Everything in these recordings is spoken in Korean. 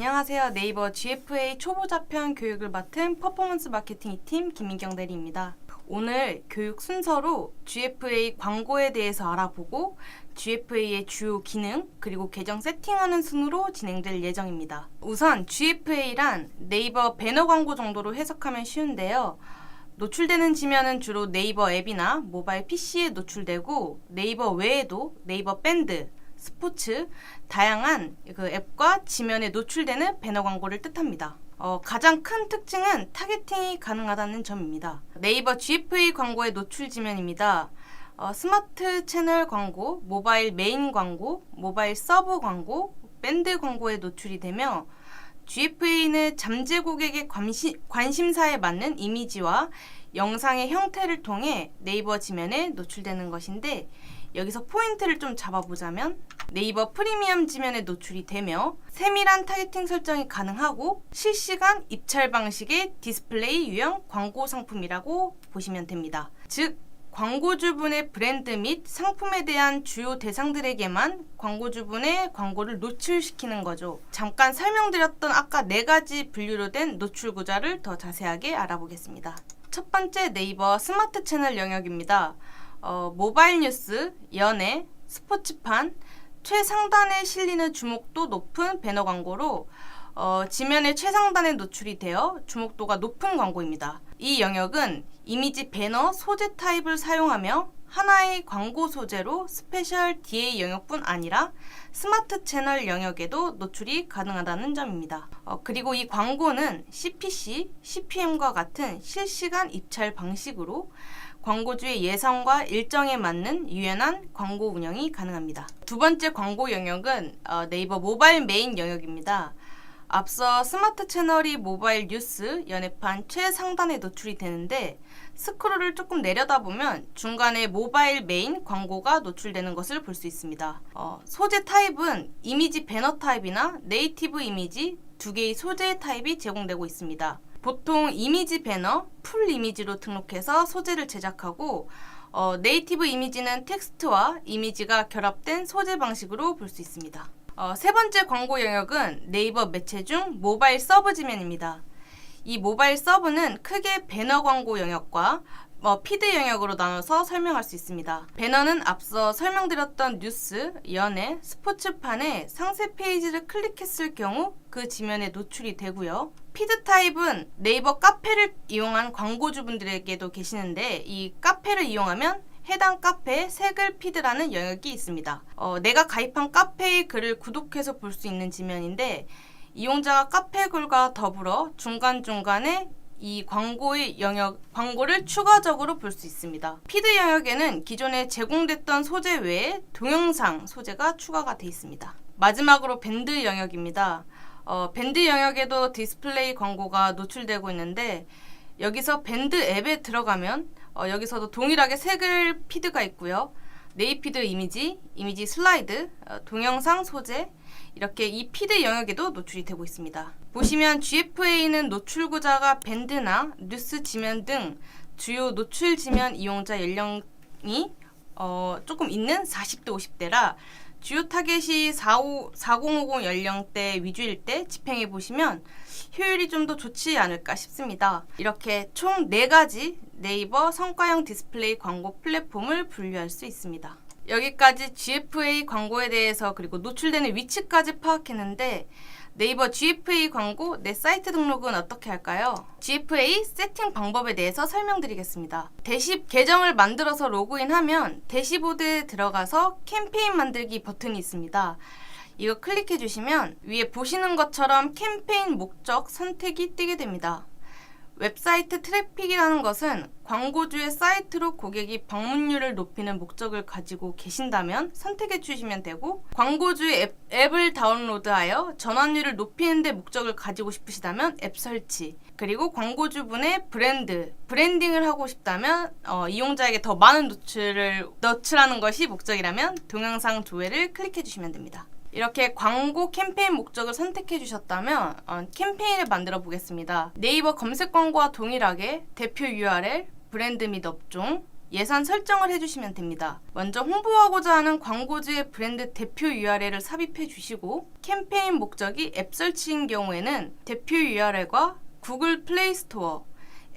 안녕하세요. 네이버 GFA 초보자 편 교육을 맡은 퍼포먼스 마케팅 팀 김민경 대리입니다. 오늘 교육 순서로 GFA 광고에 대해서 알아보고 GFA의 주요 기능 그리고 계정 세팅하는 순으로 진행될 예정입니다. 우선 GFA란 네이버 배너 광고 정도로 해석하면 쉬운데요. 노출되는 지면은 주로 네이버 앱이나 모바일 PC에 노출되고 네이버 외에도 네이버 밴드, 스포츠, 다양한 그 앱과 지면에 노출되는 배너 광고를 뜻합니다. 어, 가장 큰 특징은 타겟팅이 가능하다는 점입니다. 네이버 GFA 광고의 노출 지면입니다. 어, 스마트 채널 광고, 모바일 메인 광고, 모바일 서브 광고, 밴드 광고에 노출이 되며 GFA는 잠재 고객의 관심, 관심사에 맞는 이미지와 영상의 형태를 통해 네이버 지면에 노출되는 것인데 여기서 포인트를 좀 잡아보자면 네이버 프리미엄 지면에 노출이 되며 세밀한 타겟팅 설정이 가능하고 실시간 입찰 방식의 디스플레이 유형 광고 상품이라고 보시면 됩니다. 즉 광고주분의 브랜드 및 상품에 대한 주요 대상들에게만 광고주분의 광고를 노출시키는 거죠. 잠깐 설명드렸던 아까 네 가지 분류로 된 노출 구조를 더 자세하게 알아보겠습니다. 첫 번째 네이버 스마트 채널 영역입니다. 어, 모바일 뉴스, 연예, 스포츠판, 최상단에 실리는 주목도 높은 배너 광고로 어, 지면의 최상단에 노출이 되어 주목도가 높은 광고입니다. 이 영역은 이미지 배너 소재 타입을 사용하며 하나의 광고 소재로 스페셜 DA 영역뿐 아니라 스마트 채널 영역에도 노출이 가능하다는 점입니다. 어, 그리고 이 광고는 CPC, CPM과 같은 실시간 입찰 방식으로 광고주의 예상과 일정에 맞는 유연한 광고 운영이 가능합니다. 두 번째 광고 영역은 어, 네이버 모바일 메인 영역입니다. 앞서 스마트 채널이 모바일 뉴스, 연예판 최상단에 노출이 되는데 스크롤을 조금 내려다 보면 중간에 모바일 메인 광고가 노출되는 것을 볼 수 있습니다. 어, 소재 타입은 이미지 배너 타입이나 네이티브 이미지 두 개의 소재 타입이 제공되고 있습니다. 보통 이미지 배너, 풀 이미지로 등록해서 소재를 제작하고 어, 네이티브 이미지는 텍스트와 이미지가 결합된 소재 방식으로 볼 수 있습니다. 어, 세 번째 광고 영역은 네이버 매체 중 모바일 서브 지면입니다. 이 모바일 서브는 크게 배너 광고 영역과 어, 피드 영역으로 나눠서 설명할 수 있습니다. 배너는 앞서 설명드렸던 뉴스, 연예, 스포츠판의 상세 페이지를 클릭했을 경우 그 지면에 노출이 되고요. 피드 타입은 네이버 카페를 이용한 광고주분들에게도 계시는데 이 카페를 이용하면 해당 카페에 색을 피드라는 영역이 있습니다. 어, 내가 가입한 카페의 글을 구독해서 볼 수 있는 지면인데 이용자가 카페 글과 더불어 중간중간에 이 광고의 영역, 광고를 추가적으로 볼 수 있습니다. 피드 영역에는 기존에 제공됐던 소재 외에 동영상 소재가 추가가 되어 있습니다. 마지막으로 밴드 영역입니다. 어, 밴드 영역에도 디스플레이 광고가 노출되고 있는데 여기서 밴드 앱에 들어가면 어, 여기서도 동일하게 색을 피드가 있고요. 네이피드 이미지, 이미지 슬라이드, 어, 동영상 소재 이렇게 이 피드 영역에도 노출이 되고 있습니다. 보시면 GFA는 노출구자가 밴드나 뉴스 지면 등 주요 노출 지면 이용자 연령이 어, 조금 있는 40대 50대라 주요 타겟이 45, 4050 연령대 위주일 때 집행해 보시면 효율이 좀 더 좋지 않을까 싶습니다. 이렇게 총 4가지 네이버 성과형 디스플레이 광고 플랫폼을 분류할 수 있습니다. 여기까지 GFA 광고에 대해서 그리고 노출되는 위치까지 파악했는데 네이버 GFA 광고 내 사이트 등록은 어떻게 할까요? GFA 세팅 방법에 대해서 설명드리겠습니다. 대시 계정을 만들어서 로그인하면 대시보드에 들어가서 캠페인 만들기 버튼이 있습니다. 이거 클릭해 주시면 위에 보시는 것처럼 캠페인 목적 선택이 뜨게 됩니다. 웹사이트 트래픽이라는 것은 광고주의 사이트로 고객이 방문율을 높이는 목적을 가지고 계신다면 선택해 주시면 되고 광고주의 앱, 앱을 다운로드하여 전환율을 높이는 데 목적을 가지고 싶으시다면 앱 설치 그리고 광고주분의 브랜드 브랜딩을 하고 싶다면 어, 이용자에게 더 많은 노출을 노출하는 것이 목적이라면 동영상 조회를 클릭해 주시면 됩니다. 이렇게 광고 캠페인 목적을 선택해 주셨다면 어, 캠페인을 만들어 보겠습니다. 네이버 검색 광고와 동일하게 대표 URL, 브랜드 및 업종, 예산 설정을 해주시면 됩니다. 먼저 홍보하고자 하는 광고주의 브랜드 대표 URL을 삽입해 주시고 캠페인 목적이 앱 설치인 경우에는 대표 URL과 구글 플레이 스토어,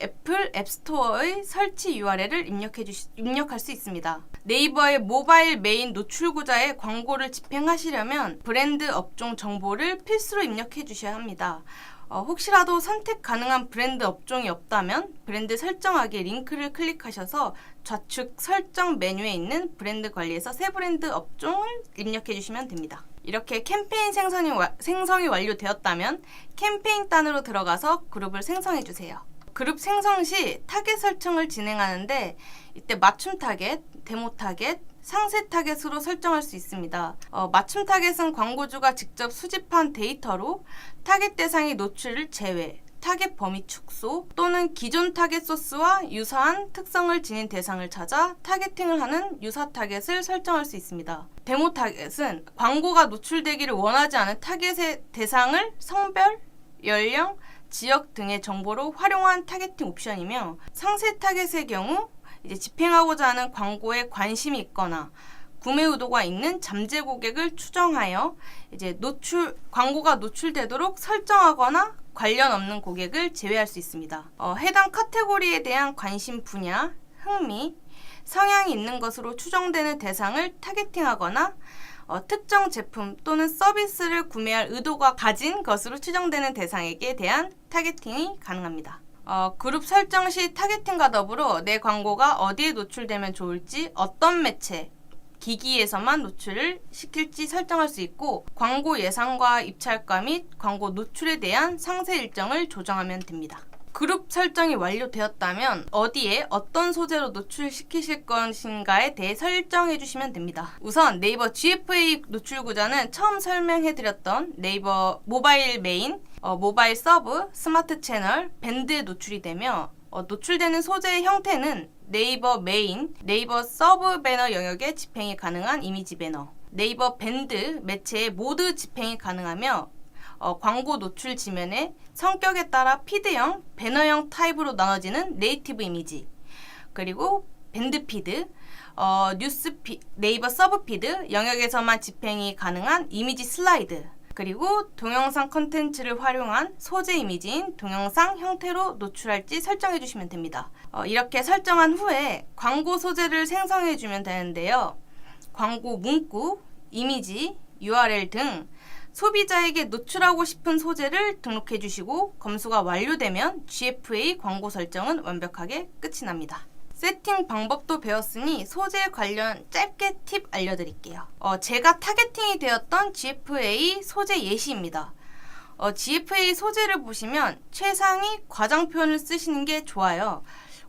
애플 앱스토어의 설치 URL을 입력해 주시, 입력할 수 있습니다. 네이버의 모바일 메인 노출구자에 광고를 집행하시려면 브랜드 업종 정보를 필수로 입력해 주셔야 합니다. 어, 혹시라도 선택 가능한 브랜드 업종이 없다면 브랜드 설정하기 링크를 클릭하셔서 좌측 설정 메뉴에 있는 브랜드 관리에서 새 브랜드 업종을 입력해 주시면 됩니다. 이렇게 캠페인 생성이, 와- 생성이 완료되었다면 캠페인 단으로 들어가서 그룹을 생성해 주세요. 그룹 생성 시 타겟 설정을 진행하는데 이때 맞춤 타겟, 데모 타겟, 상세 타겟으로 설정할 수 있습니다. 어, 맞춤 타겟은 광고주가 직접 수집한 데이터로 타겟 대상이 노출을 제외, 타겟 범위 축소 또는 기존 타겟 소스와 유사한 특성을 지닌 대상을 찾아 타겟팅을 하는 유사 타겟을 설정할 수 있습니다. 데모 타겟은 광고가 노출되기를 원하지 않은 타겟의 대상을 성별, 연령, 지역 등의 정보로 활용한 타겟팅 옵션이며 상세 타겟의 경우 이제 집행하고자 하는 광고에 관심이 있거나 구매 의도가 있는 잠재 고객을 추정하여 이제 노출 광고가 노출되도록 설정하거나 관련 없는 고객을 제외할 수 있습니다. 어, 해당 카테고리에 대한 관심 분야, 흥미, 성향이 있는 것으로 추정되는 대상을 타겟팅하거나 어, 특정 제품 또는 서비스를 구매할 의도가 가진 것으로 추정되는 대상에게 대한 타겟팅이 가능합니다. 어, 그룹 설정 시 타겟팅과 더불어 내 광고가 어디에 노출되면 좋을지 어떤 매체, 기기에서만 노출을 시킬지 설정할 수 있고 광고 예상과 입찰가 및 광고 노출에 대한 상세 일정을 조정하면 됩니다. 그룹 설정이 완료되었다면 어디에 어떤 소재로 노출시키실 것인가에 대해 설정해 주시면 됩니다. 우선 네이버 GFA 노출구자는 처음 설명해 드렸던 네이버 모바일 메인, 어, 모바일 서브, 스마트 채널, 밴드에 노출이 되며 어, 노출되는 소재의 형태는 네이버 메인, 네이버 서브 배너 영역에 집행이 가능한 이미지 배너, 네이버 밴드 매체에 모두 집행이 가능하며 어, 광고 노출 지면에 성격에 따라 피드형, 배너형 타입으로 나눠지는 네이티브 이미지 그리고 밴드 피드, 어, 뉴스 피, 네이버 서브 피드 영역에서만 집행이 가능한 이미지 슬라이드 그리고 동영상 컨텐츠를 활용한 소재 이미지인 동영상 형태로 노출할지 설정해 주시면 됩니다. 어, 이렇게 설정한 후에 광고 소재를 생성해 주면 되는데요. 광고 문구, 이미지, URL 등 소비자에게 노출하고 싶은 소재를 등록해 주시고 검수가 완료되면 GFA 광고 설정은 완벽하게 끝이 납니다. 세팅 방법도 배웠으니 소재 관련 짧게 팁 알려드릴게요. 어, 제가 타겟팅이 되었던 GFA 소재 예시입니다. 어, GFA 소재를 보시면 최상위 과장 표현을 쓰시는 게 좋아요.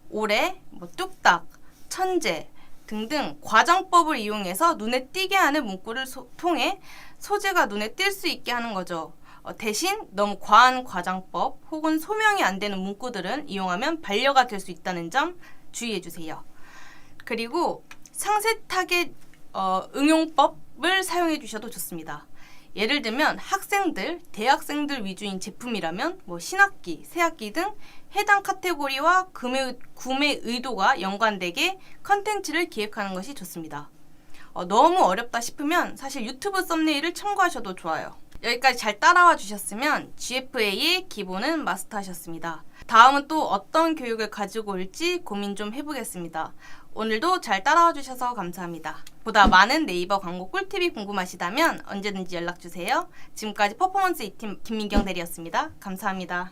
올해, 뭐 뚝딱, 천재 등등 과장법을 이용해서 눈에 띄게 하는 문구를 소- 통해 소재가 눈에 띌 수 있게 하는 거죠. 어, 대신 너무 과한 과장법 혹은 소명이 안 되는 문구들은 이용하면 반려가 될 수 있다는 점 주의해 주세요. 그리고 상세 타겟 어, 응용법을 사용해 주셔도 좋습니다. 예를 들면 학생들, 대학생들 위주인 제품이라면 뭐 신학기, 새학기 등 해당 카테고리와 구매, 구매 의도가 연관되게 컨텐츠를 기획하는 것이 좋습니다. 어, 너무 어렵다 싶으면 사실 유튜브 썸네일을 참고하셔도 좋아요. 여기까지 잘 따라와 주셨으면 GFA의 기본은 마스터하셨습니다. 다음은 또 어떤 교육을 가지고 올지 고민 좀 해보겠습니다. 오늘도 잘 따라와 주셔서 감사합니다. 보다 많은 네이버 광고 꿀팁이 궁금하시다면 언제든지 연락 주세요. 지금까지 퍼포먼스 2팀 김민경 대리였습니다. 감사합니다.